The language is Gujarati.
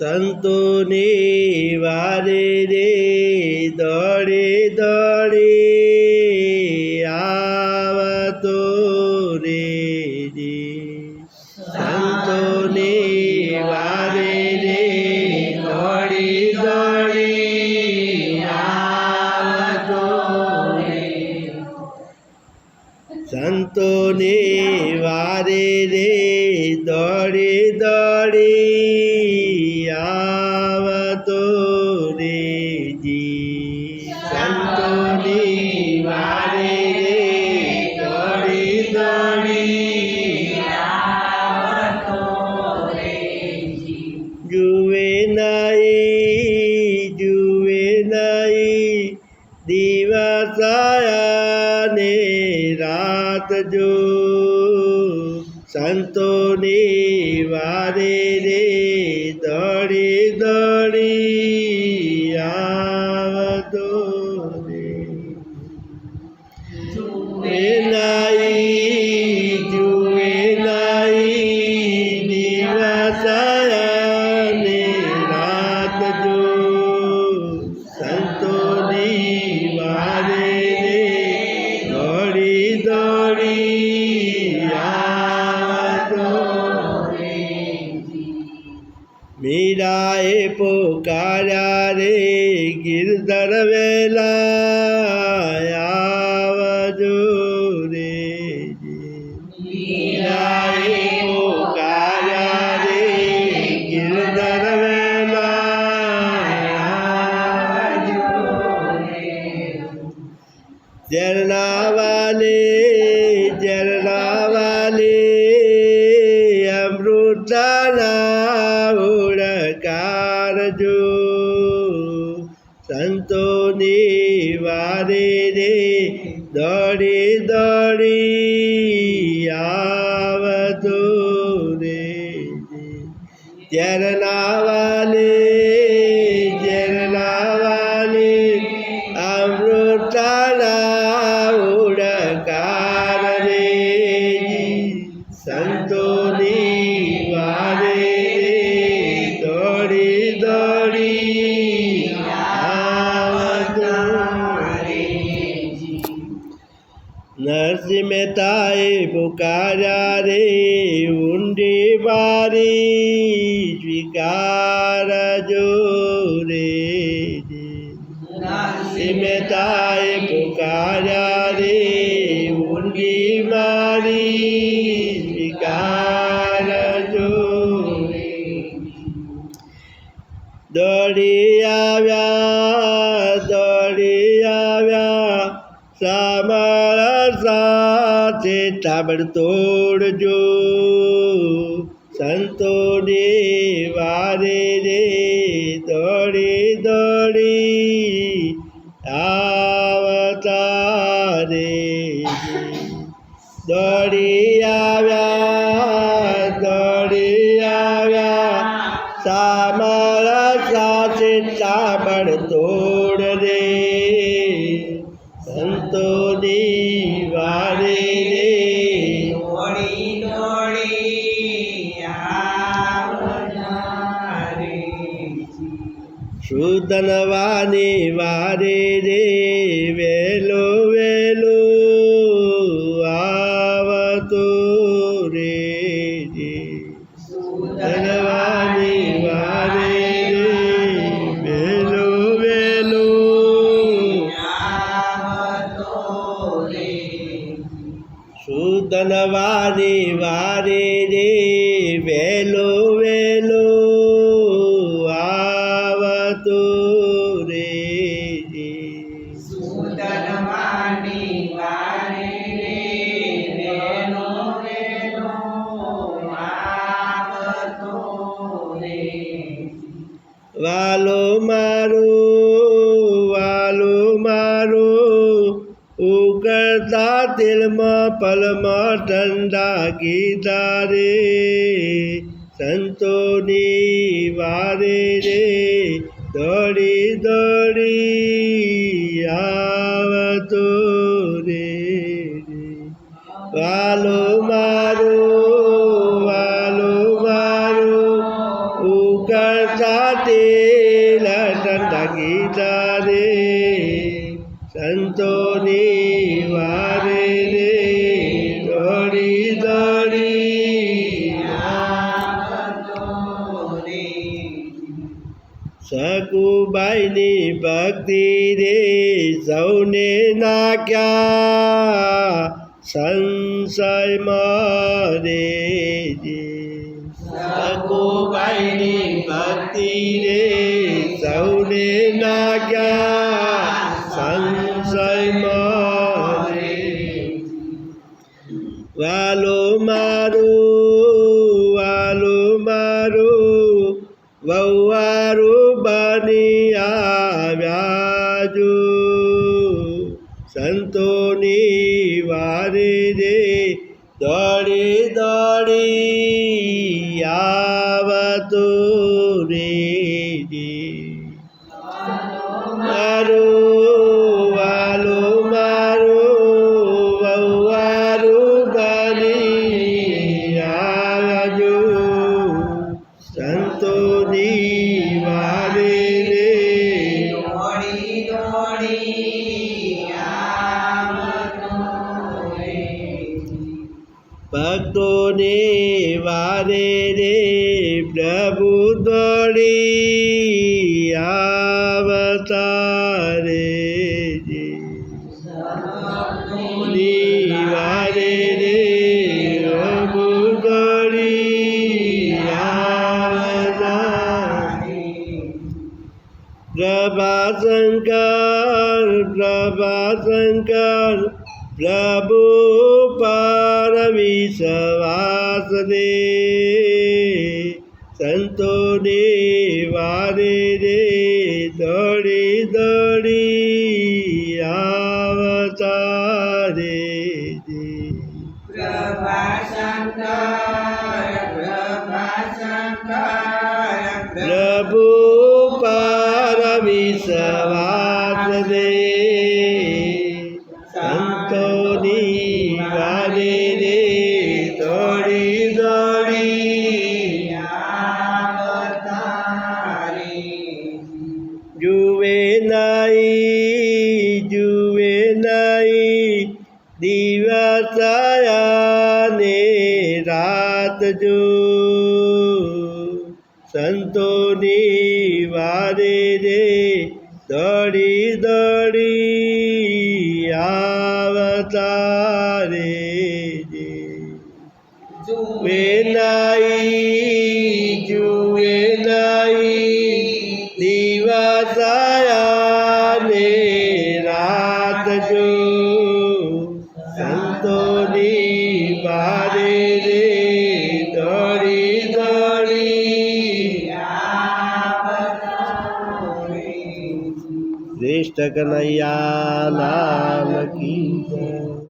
સંતોની વારે રે દોડે દોડે જુએ નહીં દિવસાયાને રાત જો સંતોની વારે રે ગિરધર વેલા આવજો રે વારે રે દોડી દોડી આવતો રે ત્યારે વાલે नरसी में ताए पुकारा रे उंडी बारी स्वीकार जो रे। नरसी में ताए पुकारा रे उंडी સાથે તાબડતોડ જો સંતોની વારે રે દોડી દોડી આવતા રે. દોડી આવ્યા સુદનવાની વારે રે વેલો વેલો આવતો રે ધનવાની વારે વેલો વેલો સુધનવાની વારે રે મારો વાલો મારો, ઉકળતા તેલમાં પલમાં ઠંડા ગીતા રે સંતોની વારે રે, દોડી દોડી આવતો રે વાલો મારો વાલો મારો, ઉકળતા તેલ સકુબાઈની ભક્તિ રે સૌને નાખ્યા. સંશયમાં રે સકુબાઈની ભક્તિ રે સૌને નાખ્યા. વવારું બની આવ્યા જો સંતોની વારે રે દોડી દોડી આવતો રે મારું ભક્તોને વારે રે પ્રભુ દોડી આવતા રે ની વારે રે પ્રભુ પ્રભુ પર વિશ્વાસ દે સંતો વારે રે નહીં દિવસ ને રાત જો. સંતોની વારે રે દોડી દોડી આવતા રે જુએ બારે રે દોડી દોડી શ્રેષ્ઠ કનૈયા લાલ કી